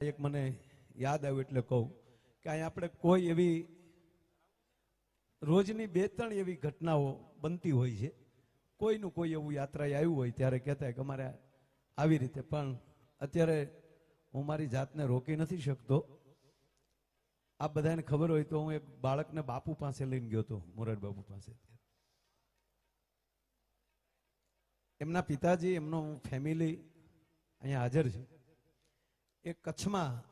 એક મને યાદ આવ્યું એટલે કહું કે અહીં આપણે કોઈ એવી રોજની બે ત્રણ એવી ઘટનાઓ બનતી હોય છે. કોઈનું કોઈ એવું યાત્રાએ આવ્યું હોય ત્યારે કહેતા કે અમારે આવી રીતે. પણ અત્યારે હું મારી જાતને રોકી નથી શકતો. આ બધાને ખબર હોય તો હું એક બાળકને બાપુ પાસે લઈને ગયો હતો, મોરાર બાપુ પાસે. એમના પિતાજી, એમનો ફેમિલી અહીંયા હાજર છે. એ કચ્છમાં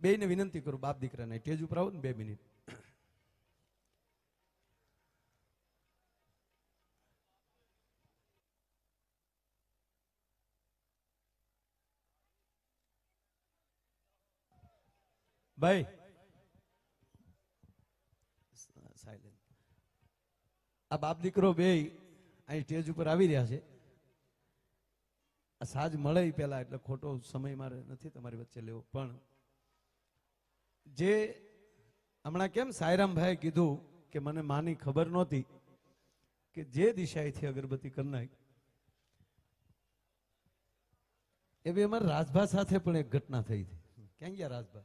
બેયને વિનંતી કરું, બાપ દીકરાને. ટેજ ઉપર આવો ને બે મિનિટ. ભાઈ. સાયલેન્ટ આ બાપ દીકરો બે અહીં સ્ટેજ ઉપર આવી રહ્યા છે. આ સાજ મળે પેલા એટલે ખોટો સમય મારે નથી તમારી વચ્ચે લેવો. પણ જે હમણાં કેમ સાયરામભાઈ કીધું કે મને માની ખબર નહોતી કે જે દિશાએથી અગરબત્તી કરી એવી અમારા રાજભા સાથે પણ એક ઘટના થઈ હતી. ક્યાં ગયા રાજભા?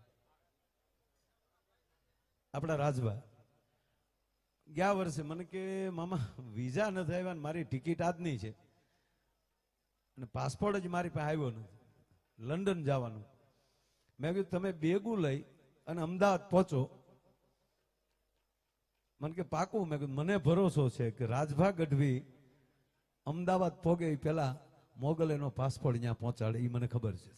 આપણા રાજભા. ગયા વર્ષે મને કે, મામા, વિઝા નથી આવ્યા મારી ટિકિટ આજની છે. અને પાસપોર્ટ જ મારી પાસે આવ્યો નથી. લંડન જવાનું. મેં કીધું, તમે બેગું લઈ અને અમદાવાદ પહોંચો. મને કે, પાકું? મેં કીધું, મને ભરોસો છે કે રાજભા ગઢવી અમદાવાદ પોગે એ પહેલા મોગલ એનો પાસપોર્ટ અહીંયા પહોંચાડે એ મને ખબર છે.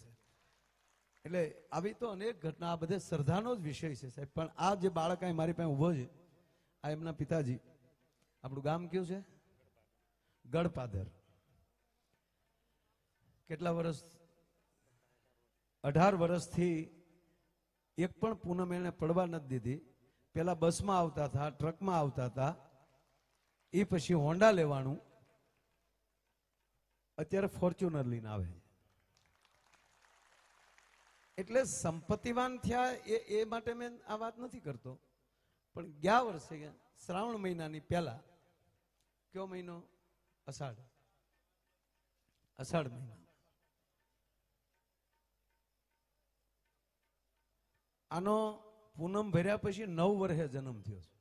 એટલે આવી તો અનેક ઘટના, આ બધે શ્રદ્ધાનો જ વિષય છે, સાહેબ. પણ આ જે બાળક અહીં મારી પાસે ઊભો છે, આ એમના પિતાજી. આપણું ગામ કયું છે? ગળપાદર કેટલા વર્ષ અઢાર વર્ષથી એક પણ પૂનમ એને પડવા નથી દીધી. પેલા બસમાં આવતા હતા, ટ્રકમાં આવતા હતા. એ પછી હોન્ડા લેવાનું. અત્યારે ફોર્ચ્યુનર લઈને આવે એટલે સંપત્તિવાન થયા એ એ માટે મેં આ વાત નથી કરતો. પણ ગયા વર્ષે, શ્રાવણ મહિનાની પહેલા, કયો મહિનો? અષાઢ. અષાઢ મહિના. આનો પૂનમ ભર્યા પછી નવ વર્ષે જન્મ થયો છે.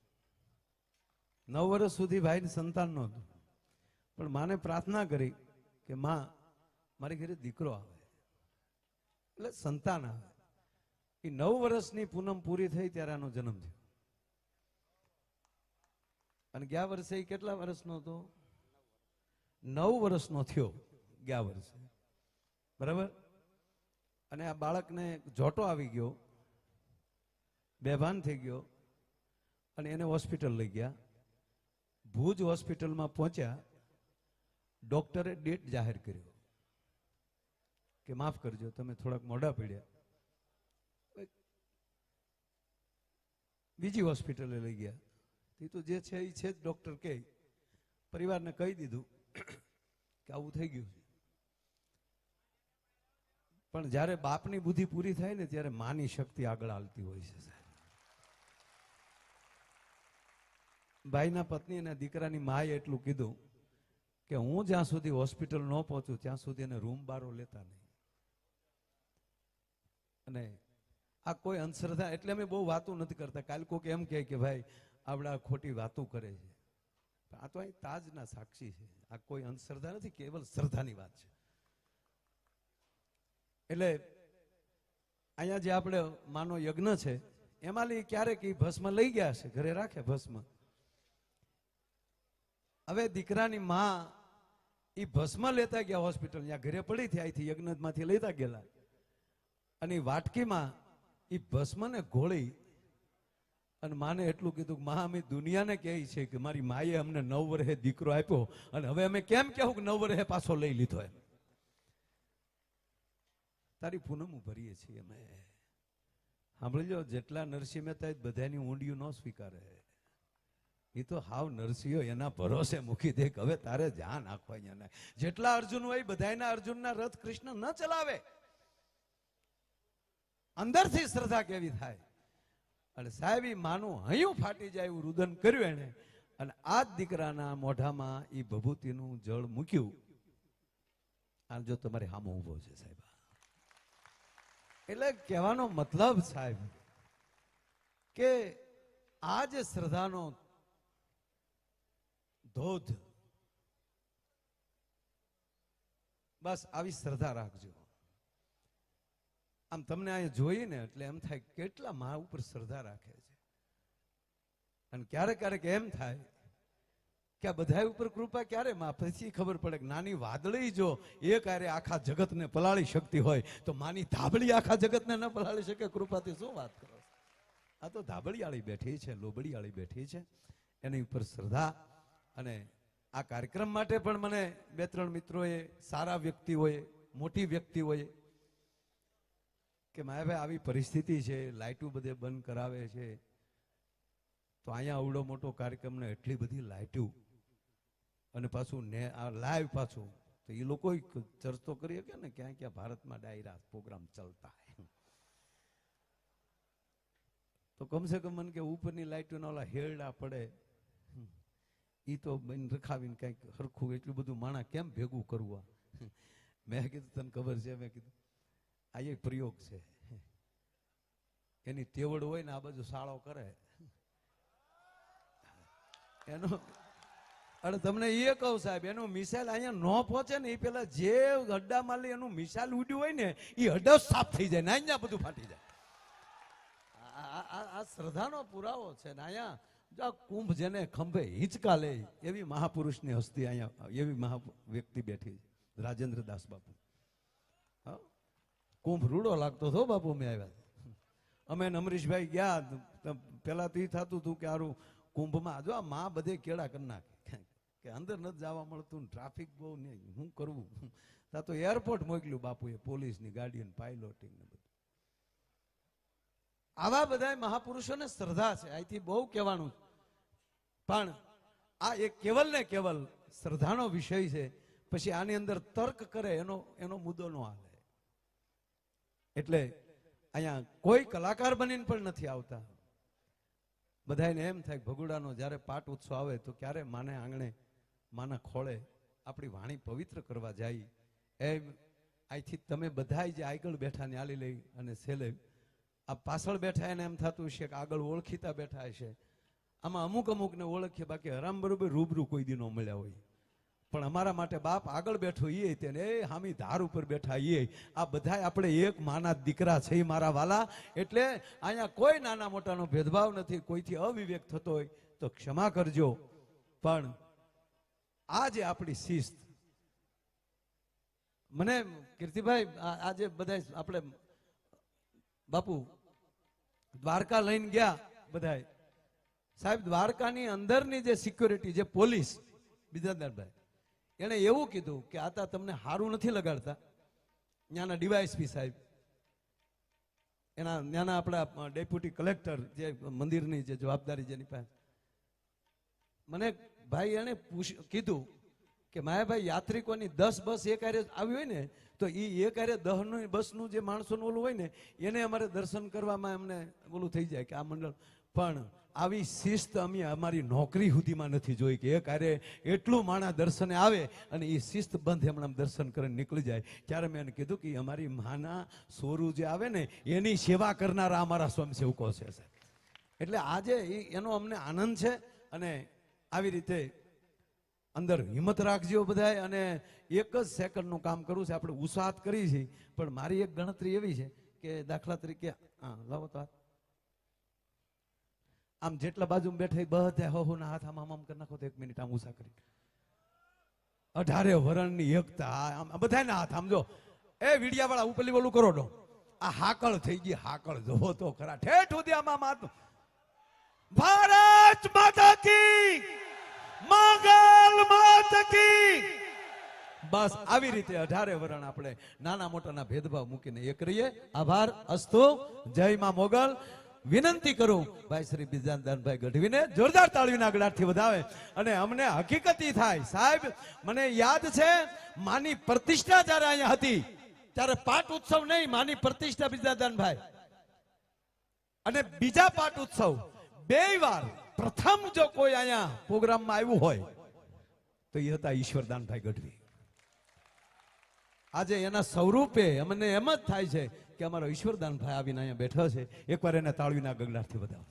નવ વર્ષ સુધી ભાઈને સંતાન નહોતું. પણ માને પ્રાર્થના કરી કે માં, મારી ઘરે દીકરો આવે. એટલે સંતાન આવે. એ નવ વર્ષની પૂનમ પૂરી થઈ ત્યારે આનો જન્મ થયો. અને ગયા વર્ષે એ કેટલા વર્ષનો હતો? નવ વર્ષનો થયો ગયા વર્ષે. બરાબર? અને આ બાળકને જોટો આવી ગયો. બેભાન થઈ ગયો અને એને હોસ્પિટલ લઈ ગયા. ભુજ હોસ્પિટલમાં પહોંચ્યા. ડૉક્ટરે ડેટ જાહેર કર્યો કે માફ કરજો, તમે થોડાક મોડા પડ્યા. બીજી હોસ્પિટલે લઈ ગયા. તે તો જે છે એ છે જ ડોક્ટર કહે. પરિવારને કહી દીધું કે આવું થઈ ગયું છે. પણ જ્યારે બાપની બુદ્ધિ પૂરી થાય ને ત્યારે માની શક્તિ આગળ હાલતી હોય છે, સાહેબ. ભાઈના પત્ની અને દીકરાની માએ એટલું કીધું કે હું જ્યાં સુધી હોસ્પિટલ ન પહોંચું, ત્યાં સુધી એને રૂમ બારો લેતા નહીં. અને આ કોઈ અંધશ્રદ્ધા એટલે અમે બહુ વાતો નથી કરતા. કાલ કોક એમ કહે કે ભાઈ, આવડા ખોટી વાતો કરે છે. આ તો અહીં તાજના સાક્ષી છે. આ કોઈ અંધશ્રદ્ધા નથી, કેવલ શ્રદ્ધાની વાત છે. એટલે અહીંયા જે આપણે માનો યજ્ઞ છે, એમાં લઈ ક્યારેક એ ભસ્મ લઈ ગયા છે ઘરે રાખે ભસ્મ. હવે દીકરાની માં એ ભસ્મ લેતા ગયા હોસ્પિટલ ત્યાં ઘરે પડી હતી અહીંથી યજ્ઞમાંથી લેતા ગયેલા. અને એ વાટકીમાં એ ભસ્મને ઘોળી અને માને એટલું કીધું કે, મા, અમે દુનિયાને કહે છે કે મારી માએ અમને નવ વર્ષે દીકરો આપ્યો અને હવે અમે કેમ કહેવું કે નવ વર્ષે પાછો લઈ લીધો એમ? તારી પૂનમ ભરીએ છીએ અમે. સાંભળી લો જેટલા નરસિંહ મહેતા બધાની ઊંડિયું ન સ્વીકારે. એ તો હાવ નરસિંહો એના ભરોસે મૂકી દે હવે તારે જ્યાં નાખવા અહીંયા જેટલા અર્જુન હોય બધાના અર્જુનના રથ કૃષ્ણ ન ચલાવે. અંદરથી શ્રદ્ધા કેવી થાય. અને સાહેબ માનું હયું ફાટી જાય એવું રુદન કર્યું એને અને આ જ દીકરાના મોઢામાં એ ભભૂતિનું જળ મૂક્યું. આ જો તમારે હામો ઊભો છે સાહેબ. એટલે કહેવાનો મતલબ સાહેબ કે આ જે શ્રદ્ધાનો ધોધ. બસ આવી શ્રદ્ધા રાખજો. આમ તમને અહીંયા જોઈએ ને એટલે એમ થાય કેટલા મા ઉપર શ્રદ્ધા રાખે છે. અને ક્યારેક ક્યારેક એમ થાય કે આ બધા ઉપર કૃપા ક્યારે માં? પછી ખબર પડે કે નાની વાદળી જો એ ક્યારે આખા જગતને પલાળી શકતી હોય, તો માની ધાબળી આખા જગતને ન પલાળી શકે? કૃપાથી શું વાત કરો આ તો ધાબળીવાળી બેઠી છે લોબડીવાળી બેઠી છે. એની ઉપર શ્રદ્ધા અને આ કાર્યક્રમ માટે પણ મને બે ત્રણ મિત્રોએ, સારા વ્યક્તિઓએ, મોટી વ્યક્તિઓએ કે માયાભાઈ આવી પરિસ્થિતિ છે, લાઇટો બધે બંધ કરાવે છે, તો અહીંયા આવડો મોટો કાર્યક્રમ ને એટલી બધી લાઇટો અને પાછું ને આ લાઈવ પાછું, તો એ લોકો ચર્ચો કરી શકે ને ક્યાં ક્યાં ભારતમાં ડાયરા પ્રોગ્રામ ચાલતા તો કમસે કમ મને કે ઉપરની લાઇટોના ઓલા હેરડા પડે એ તો બન રખાવીને કંઈક હરખું એટલું બધું માણા કેમ ભેગું કરવું આ? મેં કીધું, તને ખબર છે? મેં કીધું, આ એક પ્રયોગ છે. એની તેવડ હોય ને આ બાજુ સાળો કરે. એનો, અરે તમને એ કહું સાહેબ, એનું મિસાઇલ અહીંયા ન પહોંચે ને એ પેલા જે હડ્ડા માલી એનું મિસાઇલ ઉડ્યું હોય ને એ હડ્ડો સાફ થઈ જાય ને અહીંયા બધું ફાટી જાય. આ- શ્રદ્ધાનો પુરાવો છે ને અહીંયા આ કુંભ જેને ખંભે હિંચકા લે, એવી મહાપુરુષની હસ્તી અહીંયા, એવી મહા વ્યક્તિ બેઠી છે રાજેન્દ્ર દાસ બાપુ કુંભ રૂડો લાગતો હતો બાપુ મેં આવ્યા અમે અમરીશભાઈ ગયા પેલા તો એ થતું હતું કે આરું કુંભમાં જો આ મા બધે કેળા કરી નાખે. કે અંદર નથી જવા મળતું ટ્રાફિક બહુ નહીં શું કરવું? તા તો એરપોર્ટ મોકલ્યું બાપુએ પોલીસની ગાડી પાઇલોટિંગ ને બધું. આવા બધા મહાપુરુષોને શ્રદ્ધા છે. અહીંથી બહુ કહેવાનું પણ આ એક કેવલ ને કેવલ શ્રદ્ધાનો વિષય છે. પછી આની અંદર તર્ક કરે એનો એનો મુદ્દો ન હાલે. એટલે અહીંયા કોઈ કલાકાર બનીને પણ નથી આવતા. બધાને એમ થાય ભગુડાનો જ્યારે પાટ ઉત્સવ આવે તો ક્યારે માને આંગણે, માના ખોળે આપણી વાણી પવિત્ર કરવા જાય. એમ અહીંથી તમે બધા જે આગળ બેઠા ને આલી લઈ અને છેલ્લે આ પાછળ બેઠા એને એમ થતું છે કે આગળ ઓળખીતા બેઠા છે. આમાં અમુક અમુકને ઓળખીએ બાકી હરામ બરોબર રૂબરૂ કોઈ દી ન મળ્યા હોય. પણ અમારા માટે બાપ આગળ બેઠો એ તેને, એ હામી ધાર ઉપર બેઠા એ. આ બધા આપણે એક માના દીકરા છે મારા વાલા. એટલે અહીંયા કોઈ નાના મોટાનો ભેદભાવ નથી. કોઈથી અવિવેક થતો હોય તો ક્ષમા કરજો. પણ આ જે આપણી શિસ્ત, મને કીર્તિભાઈ આજે બધા આપણે બાપુ દ્વારકા લઈને ગયા બધા સાહેબ, દ્વારકાની અંદરની જે સિક્યોરિટી જે પોલીસ બિદાદારભાઈ એણે એવું કીધું કે આતા તમને હારું નથી લગાડતા. ત્યાંના ડીવાયસપી સાહેબ, એના, ત્યાંના આપણા ડેપ્યુટી કલેક્ટર જે મંદિરની જે જવાબદારી જેની પાસે. મને ભાઈ એણે પૂછ, કીધું કે માયાભાઈ, યાત્રિકોની દસ બસ એક આવી હોય ને તો એ એક હારે દહનું, બસનું જે માણસોનું ઓલું હોય ને, એને અમારે દર્શન કરવામાં એમને ઓલું થઈ જાય કે આ મંડળ. પણ આવી શિસ્ત અમે અમારી નોકરી સુધીમાં નથી જોઈ કે એક હારે એટલું માણા દર્શને આવે અને એ શિસ્ત બંધ હમણાં દર્શન કરીને નીકળી જાય. ત્યારે મેં એને કીધું કે અમારી માના સોરું જે આવે ને, એની સેવા કરનારા અમારા સ્વયંસેવકો છે એટલે આજે એનો અમને આનંદ છે અને આવી રીતે અંદર હિંમત રાખજો બધાય અને એક જ સેકન્ડનું કામ કરવું છે. આપણે ઉત્સાહત કરી છે, પણ મારી એક ગણતરી એવી છે કે દાખલા તરીકે, હા, લાવો તો આમ જેટલા બાજુ બેઠા બધા હો ના હાથ આમ આમ કરી નાખો તો એક મિનિટ આમ ઉષા કરી. અઢારે વરણની એકતા આમ બધાના હાથ, આમ જો. એ વીડિયા વાળા ઉપરલી ઓલું કરો ડો. આ હાકળ થઈ ગઈ, હાકળ. જોવો તો ખરા. ઠેઠ સુધી આમાં માતું ભારત માતા કી! મંગલ માત બસ આવી રીતે અઢારે વરણ આપણે નાના મોટાના ભેદભાવ મૂકીને એક રહીએ. આભાર, અસ્તુ, જય માં મોગલ. વિનંતી કરું, ભાઈ શ્રી બિજાનદાનભાઈ ગઢવીને જોરદાર તાળવીના ગળાથી વધાવે. અને અમને હકીકત થાય. સાહેબ, મને યાદ છે, માની પ્રતિષ્ઠા જ્યારે અહીંયા હતી, ત્યારે પાટ ઉત્સવ નહીં, માની પ્રતિષ્ઠા બિજાદાનભાઈ અને બીજા પાટ ઉત્સવ, બે વાર પ્રથમ જો કોઈ અહીંયા પ્રોગ્રામમાં આવ્યું હોય, તો એ હતા ઈશ્વરદાનભાઈ ગઢવી. આજે એના સ્વરૂપે અમને એમ જ થાય છે કે અમારો ઈશ્વરદાન ભાઈ આવીને અહીંયા બેઠો છે, એકવાર એને તાળવીના ગગડાથી વધાવો